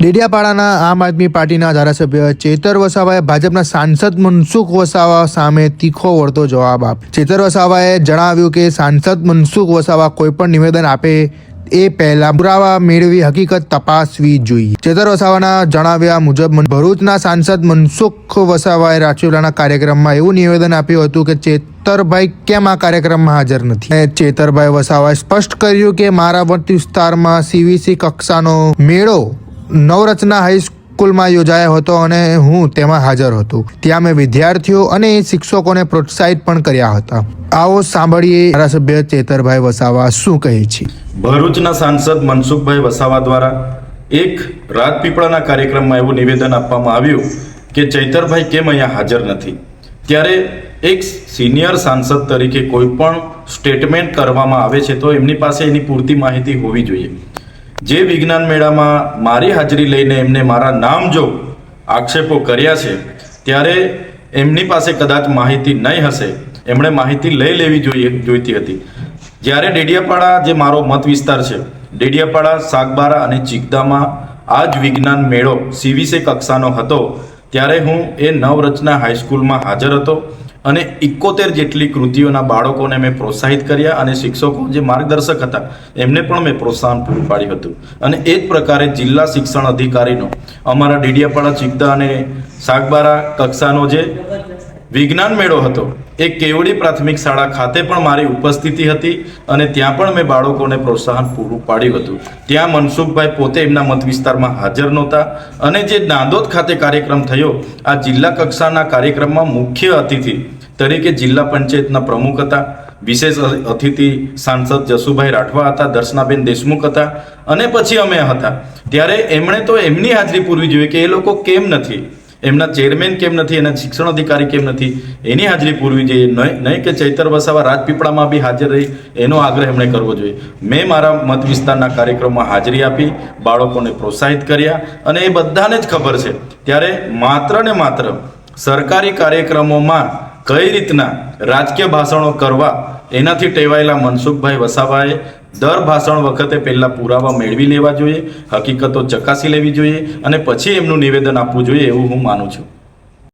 ડેડિયાપાડાના આમ આદમી પાર્ટીના ધારાસભ્ય ચેતર વસાવાએ ભાજપના સાંસદ મનસુખ વસાવા સામે તીખો વળતો જવાબ આપ્યો. ચેતર વસાવાએ જણાવ્યું કે સાંસદ મનસુખ વસાવા કોઈપણ નિવેદન આપે એ પહેલા પુરાવા મેળવી હકીકત તપાસવી જોઈએ. ચેતર વસાવાના જણાવ્યા મુજબ ભરૂચના સાંસદ મનસુખ વસાવાએ રાજપીપળાના કાર્યક્રમમાં એવું નિવેદન આપ્યું હતું કે ચેતરભાઈ કેમ આ કાર્યક્રમમાં હાજર નથી? ચેતરભાઈ વસાવાએ સ્પષ્ટ કર્યું કે મારા વર્તી વિસ્તારમાં સીવીસી કક્ષાનો મેળો નવરચના હાઈસ્કૂલમાં યોજાયો હતો અને હું તેમાં હાજર હતો. ત્યાં મેં વિદ્યાર્થીઓ અને શિક્ષકોને પ્રોત્સાહિત પણ કર્યા હતા. આવો સાંભળીએ ધારાસભ્ય ચેતરભાઈ વસાવા શું કહે છે. ભરૂચના સાંસદ મનસુખભાઈ વસાવા દ્વારા એક રાજપીપળાના કાર્યક્રમમાં એવું નિવેદન આપવામાં આવ્યું કે ચૈતરભાઈ કેમ અહીંયા હાજર નથી? ત્યારે એક સિનિયર સાંસદ તરીકે કોઈ પણ સ્ટેટમેન્ટ કરવામાં આવે છે તો એમની પાસે એની પૂરતી માહિતી હોવી જોઈએ. જે વિજ્ઞાન મેળામાં મારી હાજરી લઈને એમને મારા નામ જો આક્ષેપો કર્યા છે, ત્યારે એમની પાસે કદાચ માહિતી નહીં હશે. એમણે માહિતી લઈ લેવી જોઈએ, જોઈતી હતી. જ્યારે ડેડિયાપાડા જે મારો મત વિસ્તાર છે, ડેડિયાપાડા, સાગબારા અને ચિકદામાં આ જ વિજ્ઞાન મેળો સીવીસે કક્ષાનો હતો, ત્યારે હું એ નવરચના હાઈસ્કૂલમાં હાજર હતો. અને ઇકોતેર જેટલી કૃતિઓના બાળકોને મેં પ્રોત્સાહિત કર્યા અને શિક્ષકો જે માર્ગદર્શક હતા, એમને પણ મેં પ્રોત્સાહન પૂરું પાડ્યું હતું. અને એ જ પ્રકારે જિલ્લા શિક્ષણ અધિકારીનો અમારા ડેડિયાપાડા ચિકદા અને સાગબારા કક્ષાનો જે વિજ્ઞાન મેળો હતો. એ કેવડી પ્રાથમિક શાળા ખાતે પણ મારી ઉપસ્થિતિ હતી અને ત્યાં પણ મેં બાળકોને પ્રોત્સાહન પૂરું પાડ્યું હતું. ત્યાં મનસુખભાઈ પોતે એમના મત વિસ્તારમાં હાજર નહોતા અને જે નાંદોદ ખાતે કાર્યક્રમ થયો, આ જિલ્લા કક્ષાના કાર્યક્રમમાં મુખ્ય અતિથિ તરીકે જિલ્લા પંચાયતના પ્રમુખ હતા, વિશેષ અતિથિ સાંસદ જસુભાઈ રાઠવા હતા, દર્શનાબેન દેશમુખ હતા અને પછી અમે હતા. ત્યારે એમણે તો એમની હાજરી પૂરવી જોઈએ કે એ લોકો કેમ નથી. એમના ચેરમેન કેમ નથી, એના શિક્ષણ અધિકારી કેમ નથી, એની હાજરી પૂરવી જોઈએ. નહીં કે ચૈતર વસાવા રાજપીપળામાં બી હાજર રહી, એનો આગ્રહ એમણે કરવો જોઈએ. મેં મારા મત વિસ્તારના કાર્યક્રમમાં હાજરી આપી, બાળકોને પ્રોત્સાહિત કર્યા અને એ બધાને જ ખબર છે ત્યારે માત્ર ને માત્ર સરકારી કાર્યક્રમોમાં કઈ રીતના રાજકીય ભાષણો કરવા, એનાથી ટેવાયેલા મનસુખભાઈ વસાવાએ દર ભાષણ વખતે પહેલાં પુરાવા મેળવી લેવા જોઈએ, હકીકતો ચકાસી લેવી જોઈએ અને પછી એમનું નિવેદન આપવું જોઈએ એવું હું માનું છું.